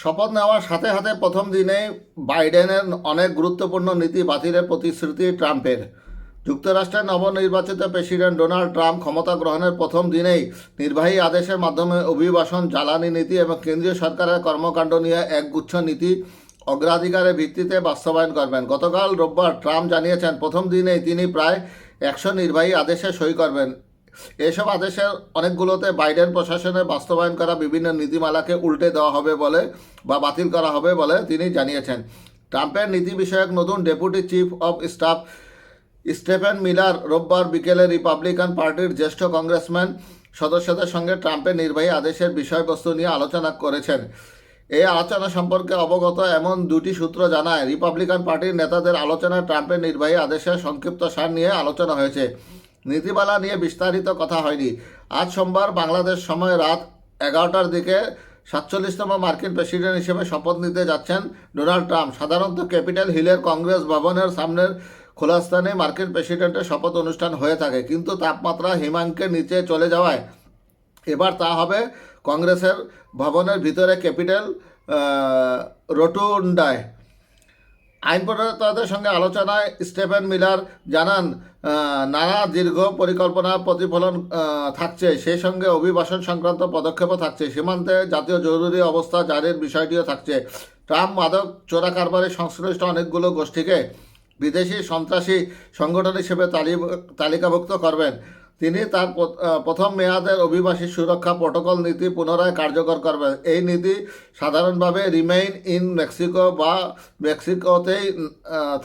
শপথ নেওয়ার সাথে সাথে প্রথম দিনেই বাইডেনের অনেক গুরুত্বপূর্ণ নীতি বাতিলের প্রতিশ্রুতি ট্রাম্পের। যুক্তরাষ্ট্রের নবনির্বাচিত প্রেসিডেন্ট ডোনাল্ড ট্রাম্প ক্ষমতা গ্রহণের প্রথম দিনেই নির্বাহী আদেশের মাধ্যমে অভিবাসন, জ্বালানি নীতি এবং কেন্দ্রীয় সরকারের কর্মকাণ্ড নিয়ে একগুচ্ছ নীতি অগ্রাধিকারের ভিত্তিতে বাস্তবায়ন করবেন। গতকাল রোববার ট্রাম্প জানিয়েছেন, প্রথম দিনেই তিনি প্রায় একশো নির্বাহী আদেশে সই করবেন। এসব আদেশের অনেকগুলোতে বাইডেন প্রশাসনের বাস্তবায়ন করা বিভিন্ন নীতিমালাকে উল্টে দেওয়া হবে বলে বা বাতিল করা হবে বলে তিনি জানিয়েছেন। ট্রাম্পের নীতি বিষয়ক নতুন deputy chief of staff Stephen Miller রোববার বিকেলে রিপাবলিকান পার্টির জ্যেষ্ঠ কংগ্রেসম্যান সদস্যদের সঙ্গে ট্রাম্পের নির্বাহী আদেশের বিষয়বস্তু নিয়ে আলোচনা করেছেন। এই আলোচনা সম্পর্কে অবগত এমন দুটি সূত্র জানায়, রিপাবলিকান পার্টির নেতাদের আলোচনায় ট্রাম্পের নির্বাহী আদেশের সংক্ষিপ্ত সার নিয়ে আলোচনা হয়েছে। নীতিমালা নিয়ে বিস্তারিত কথা হয়নি। আজ সোমবার বাংলাদেশ সময় রাত এগারোটার দিকে সাতচল্লিশতম মার্কিন প্রেসিডেন্ট হিসেবে শপথ নিতে যাচ্ছেন ডোনাল্ড ট্রাম্প। সাধারণত ক্যাপিটাল হিলের কংগ্রেস ভবনের সামনের খোলা স্থানে মার্কিন প্রেসিডেন্টের শপথ অনুষ্ঠান হয়ে থাকে, কিন্তু তাপমাত্রা হিমাঙ্কের নিচে চলে যাওয়ায়। এবার তা হবে কংগ্রেসের ভবনের ভিতরে ক্যাপিটাল রোটুন্ডায়। আইন প্রণেতাদের সঙ্গে আলোচনায় স্টেফেন মিলার জানান নানা দীর্ঘ পরিকল্পনা প্রতিফলন থাকছে। সেই সঙ্গে অভিবাসন সংক্রান্ত পদক্ষেপও থাকছে। সীমান্তে জাতীয় জরুরি অবস্থা জারির বিষয়টিও থাকছে। ট্রাম্প, মাদক, চোরা কারবারে সংশ্লিষ্ট অনেকগুলো গোষ্ঠীকে বিদেশি সন্ত্রাসী সংগঠন হিসেবে তালি- তালিকাভুক্ত করবেন। তিনি তার প্রথম মেয়াদের অভিবাসী সুরক্ষা প্রোটোকল নীতি পুনরায় কার্যকর করবেন। এই নীতি সাধারণভাবে রিমেইন ইন মেক্সিকো বা মেক্সিকোতেই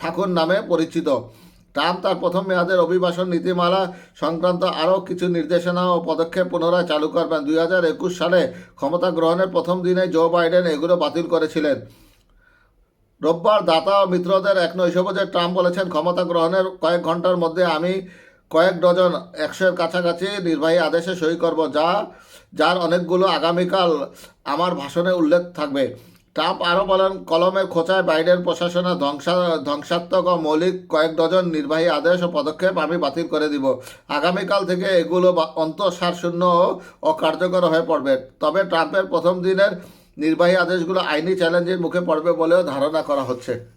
থাকুন নামে পরিচিত। ট্রাম্প তার প্রথম মেয়াদের অভিবাসন নীতিমালা সংক্রান্ত আরও কিছু নির্দেশনা ও পদক্ষেপ পুনরায় চালু করবেন। দুই হাজার একুশ সালে ক্ষমতা গ্রহণের প্রথম দিনে জো বাইডেন এগুলো বাতিল করেছিলেন। রোববার দাতা ও মিত্রদের এক নৈশভোজে ট্রাম্প বলেছেন, ক্ষমতা গ্রহণের কয়েক ঘণ্টার মধ্যে আমি কয়েক ডজন একশোর কাছাকাছি নির্বাহী আদেশে সই করব, যা, যার অনেকগুলো আগামীকাল আমার ভাষণে উল্লেখ থাকবে। ট্রাম্প আরও বলেন কলমের খোঁচায় বাইডেন প্রশাসনের ধ্বংসা, ধ্বংসাত্মক ও মৌলিক কয়েক ডজন নির্বাহী আদেশ ও পদক্ষেপ আমি বাতিল করে দিব। আগামীকাল থেকে এগুলো বা- অন্তঃসার শূন্য ও কার্যকর হয়ে পড়বে। তবে ট্রাম্পের প্রথম দিনের নির্বাহী আদেশগুলো আইনি চ্যালেঞ্জের মুখে পড়বে বলেও ধারণা করা হচ্ছে।